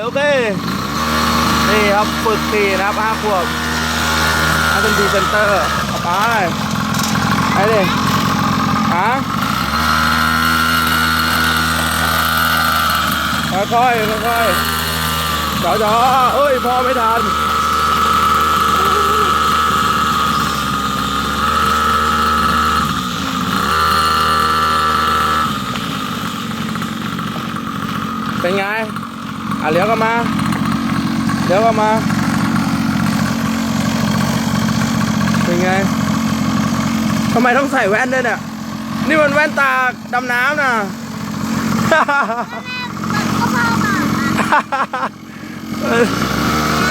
โอเค นี่ครับฝึกขี่นะครับห้าขวบให้เป็นพรีเซนเตอร์เอาไปไปดิฮะค่อยๆค่อยๆจอจอเอ้ย พอไม่ทันเป็นไง อะเลี้ยวก็มาเลี้ยวก็มาเป็นไงทำไมต้องใส่แว่นด้วยเนี่ยนี่มันแว่นตาดำน้ำนะ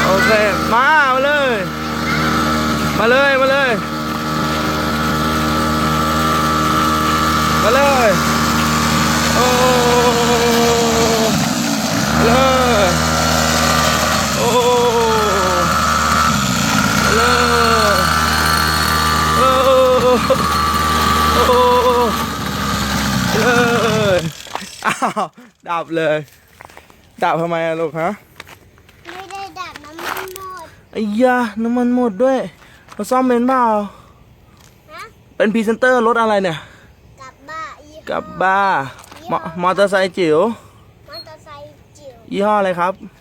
โอเค มามาเลย มาเลย มาเลย มาเลย โอ้มาเลย โอ้มาเลยโอ้ โอ้เลยอ้าวดับเลย ดับทำไมอะลูกฮะไม่ได้ดับน้ำมันหมดไอ้ยาน้ำมันหมดด้วยเราซ่อมเป็นเปล่าฮะเป็นพรีเซนเตอร์รถอะไรเนี่ย กลับบ้านยี่ห้อกับบ้ามอมอเตอร์ไซค์จิ๋วมอเตอร์ไซค์จิ๋วยี่ห้ออะไรครับฮ